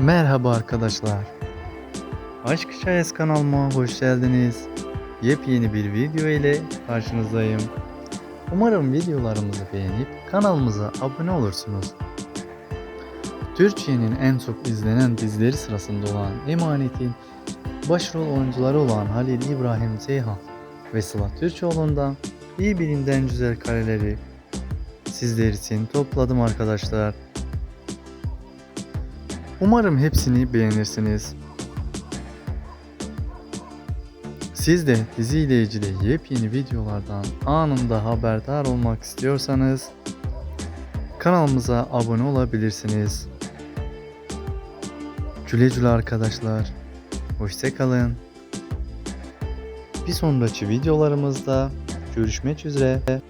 Merhaba arkadaşlar. Aşk Hikayesi kanalıma hoş geldiniz. Yepyeni bir video ile karşınızdayım. Umarım videolarımızı beğenip kanalımıza abone olursunuz. Türkiye'nin en çok izlenen dizileri sırasında olan Emanet'in başrol oyuncuları olan Halil İbrahim Ceyhan ve Sıla Türkoğlu'ndan birbirinden güzel kareleri sizler için topladım arkadaşlar. Umarım hepsini beğenirsiniz. Siz de diziyle ilgili yepyeni videolardan anında haberdar olmak istiyorsanız kanalımıza abone olabilirsiniz. Güle güle arkadaşlar. Hoşçakalın. Bir sonraki videolarımızda görüşmek üzere.